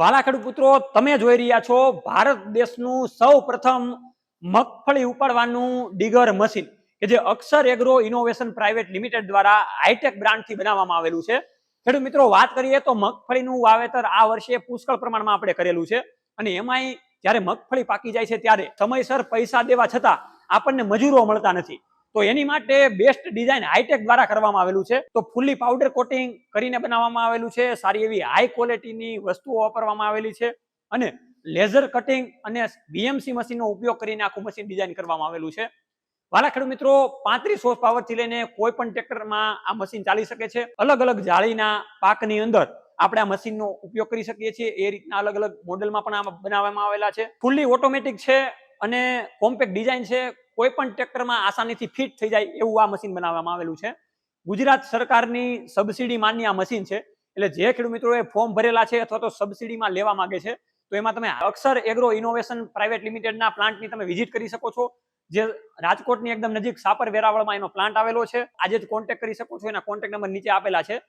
વાલા ખેડૂત પુત્રો, તમે જોઈ રહ્યા છો ભારત દેશનું સૌ પ્રથમ મગફળી ઉપાડવાનું ડીગર મશીન, કે જે Akshar agro innovation private limited દ્વારા હાઈટેક બ્રાન્ડથી બનાવવામાં આવેલું છે. ખેડૂત મિત્રો, વાત કરીએ તો મગફળીનું વાવેતર આ વર્ષે પુષ્કળ પ્રમાણમાં આપણે કરેલું છે. અને એમાંય જ્યારે મગફળી પાકી જાય છે ત્યારે સમયસર પૈસા દેવા છતાં આપણને મજૂરો મળતા નથી. તો એની માટે બેસ્ટ ડિઝાઇન હાઈટેક દ્વારા કરવામાં આવેલું છે. તો ફૂલ્લી પાવડર કોટિંગ કરીને બનાવવામાં આવેલું છે. સારી એવી હાઈ ક્વોલિટીની વસ્તુઓ વાપરવામાં આવેલી છે. અને લેઝર કટિંગ અને બીએમસી મશીનનો ઉપયોગ કરીને આખું મશીન ડિઝાઇન કરવામાં આવેલું છે. વાલા મિત્રો, પાંત્રીસ હોર્સ પાવરથી લઈને કોઈ પણ ટ્રેક્ટરમાં આ મશીન ચાલી શકે છે. અલગ અલગ જાળીના પાકની અંદર આપણે આ મશીનનો ઉપયોગ કરી શકીએ છીએ. એ રીતના અલગ અલગ મોડેલમાં પણ આ બનાવવામાં આવેલા છે. ફૂલ્લી ઓટોમેટિક છે અને કોમ્પેક્ટ ડિઝાઇન છે. કોઈ પણ ટ્રેક્ટરમાં આસાનીથી ફિટ થઈ જાય એવું આ મશીન બનાવવામાં આવેલું છે. ગુજરાત સરકારની સબસિડી માન્ય આ મશીન છે. એટલે જે ખેડૂત મિત્રોએ ફોર્મ ભરેલા છે અથવા તો સબસિડીમાં લેવા માંગે છે, તો એમાં તમે અક્ષર એગ્રો ઇનોવેશન પ્રાઇવેટ લિમિટેડના પ્લાન્ટની તમે વિઝિટ કરી શકો છો. જે રાજકોટની એકદમ નજીક સાપર વેરાવળમાં એનો પ્લાન્ટ આવેલો છે. આજે જ કોન્ટેક્ટ કરી શકો છો. એના કોન્ટેક્ટ નંબર નીચે આપેલા છે.